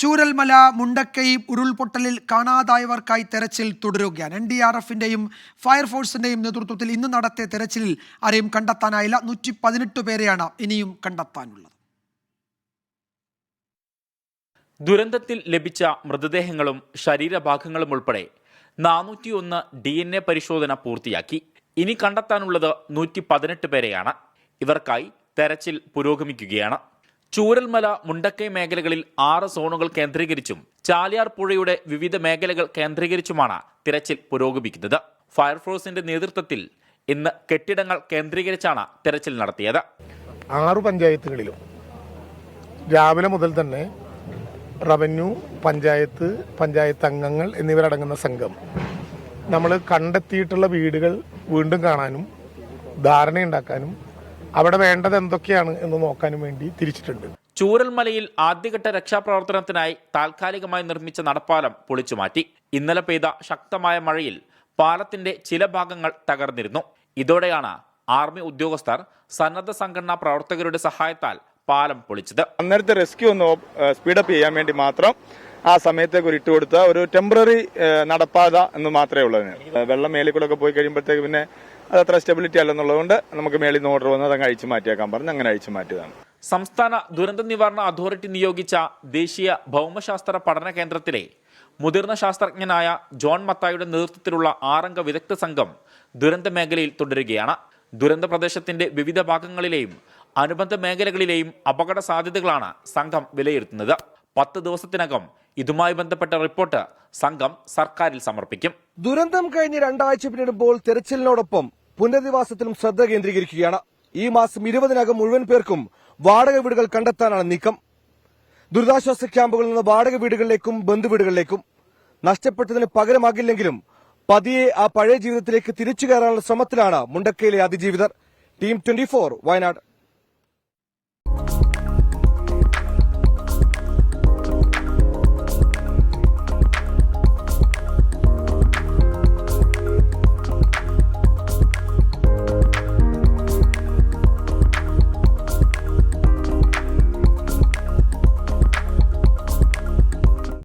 ചൂരൽമല മുണ്ടക്കൈ ഉരുൾപൊട്ടലിൽ കാണാതായവർക്കായി തെരച്ചിൽ തുടരുകയാണ്. എൻ ഡി ആർ എഫിന്റെയും ഫയർഫോഴ്സിന്റെയും നേതൃത്വത്തിൽ ഇന്ന് നടത്തിയ തെരച്ചിലിൽ ആരെയും കണ്ടെത്താനായില്ല. നൂറ്റി പതിനെട്ട് പേരെയാണ് ഇനിയും കണ്ടെത്താനുള്ളത്. ദുരന്തത്തിൽ ലഭിച്ച മൃതദേഹങ്ങളും ശരീരഭാഗങ്ങളും ഉൾപ്പെടെ നാനൂറ്റിയൊന്ന് ഡി എൻ എ പരിശോധന പൂർത്തിയാക്കി. ഇനി കണ്ടെത്താനുള്ളത് നൂറ്റി പതിനെട്ട് പേരെയാണ്. ഇവർക്കായി തെരച്ചിൽ പുരോഗമിക്കുകയാണ്. ചൂരൽമല മുണ്ടക്കൈ മേഖലകളിൽ ആറ് സോണുകൾ കേന്ദ്രീകരിച്ചും ചാലിയാർ പുഴയുടെ വിവിധ മേഖലകൾ കേന്ദ്രീകരിച്ചുമാണ് തിരച്ചിൽ പുരോഗമിക്കുന്നത്. ഫയർഫോഴ്സിന്റെ നേതൃത്വത്തിൽ ഇന്ന് കെട്ടിടങ്ങൾ കേന്ദ്രീകരിച്ചാണ് തിരച്ചിൽ നടത്തിയത്. ആറ് പഞ്ചായത്തുകളിലും രാവിലെ മുതൽ തന്നെ റവന്യൂ പഞ്ചായത്ത് പഞ്ചായത്ത് അംഗങ്ങൾ എന്നിവരടങ്ങുന്ന സംഘം. നമ്മൾ കണ്ടെത്തിയിട്ടുള്ള വീടുകൾ വീണ്ടും കാണാനും ധാരണയുണ്ടാക്കാനും അവിടെ വേണ്ടത് എന്തൊക്കെയാണ് എന്ന് നോക്കാനും വേണ്ടി തിരിച്ചിട്ടുണ്ട്. ചൂരൽമലയിൽ ആദ്യഘട്ട രക്ഷാപ്രവർത്തനത്തിനായി താൽക്കാലികമായി നിർമ്മിച്ച നടപ്പാലം പൊളിച്ചു മാറ്റി. ഇന്നലെ പെയ്ത ശക്തമായ മഴയിൽ പാലത്തിന്റെ ചില ഭാഗങ്ങൾ തകർന്നിരുന്നു. ഇതോടെയാണ് ആർമി ഉദ്യോഗസ്ഥർ സന്നദ്ധ സംഘടനാ പ്രവർത്തകരുടെ സഹായത്താൽ പാലം പൊളിച്ചത്. അന്നേരത്തെ റെസ്ക്യൂ ഒന്ന് സ്പീഡപ്പ് ചെയ്യാൻ വേണ്ടി മാത്രം ആ സമയത്തേക്ക് ഒരു ഇട്ട് കൊടുത്ത ഒരു ടെമ്പററി നടപ്പാത എന്ന് മാത്രമേ ഉള്ളൂ അതിന്. ഏഹ് വെള്ളം മേലിൽ കൂടെ ഒക്കെ പോയി കഴിയുമ്പോഴത്തേക്ക് പിന്നെ അത് അത്ര സ്റ്റെബിലിറ്റി അല്ലെന്നുള്ളതുകൊണ്ട് നമുക്ക് മേളിൽ നിന്ന് ഓർഡർ വന്ന് അതങ്ങ് അഴിച്ചു മാറ്റിയേക്കാൻ പറഞ്ഞ് അങ്ങനെ അഴിച്ചു മാറ്റിയതാണ്. സംസ്ഥാന ദുരന്ത നിവാരണ അതോറിറ്റി നിയോഗിച്ച ദേശീയ ഭൗമശാസ്ത്ര പഠന കേന്ദ്രത്തിലെ മുതിർന്ന ശാസ്ത്രജ്ഞനായ ജോൺ മത്തായുടെ നേതൃത്വത്തിലുള്ള ആറംഗ വിദഗ്ധ സംഘം ദുരന്ത മേഖലയിൽ തുടരുകയാണ്. ദുരന്ത പ്രദേശത്തിന്റെ വിവിധ ഭാഗങ്ങളിലെയും അനുബന്ധ മേഖലകളിലെയും അപകട സാധ്യതകളാണ് സംഘം വിലയിരുത്തുന്നത്. പത്ത് ദിവസത്തിനകം ഇതുമായി ബന്ധപ്പെട്ട റിപ്പോർട്ട് സംഘം സർക്കാരിൽ സമർപ്പിക്കും. ദുരന്തം കഴിഞ്ഞ് രണ്ടാഴ്ച പിന്നിടുമ്പോൾ തെരച്ചിലിനോടൊപ്പം പുനരധിവാസത്തിലും ശ്രദ്ധ കേന്ദ്രീകരിക്കുകയാണ്. ഈ മാസം ഇരുപതിനകം മുഴുവൻ പേർക്കും വാടക വീടുകൾ കണ്ടെത്താനാണ് നീക്കം. ദുരിതാശ്വാസ ക്യാമ്പുകളിൽ നിന്ന് വാടക വീടുകളിലേക്കും ബന്ധുവീടുകളിലേക്കും നഷ്ടപ്പെട്ടതിന് പകരമാകില്ലെങ്കിലും പതിയെ ആ പഴയ ജീവിതത്തിലേക്ക് തിരിച്ചു കയറാനുള്ള ശ്രമത്തിലാണ് മുണ്ടക്കയിലെ അതിജീവിതർ. Team twenty Wayanad.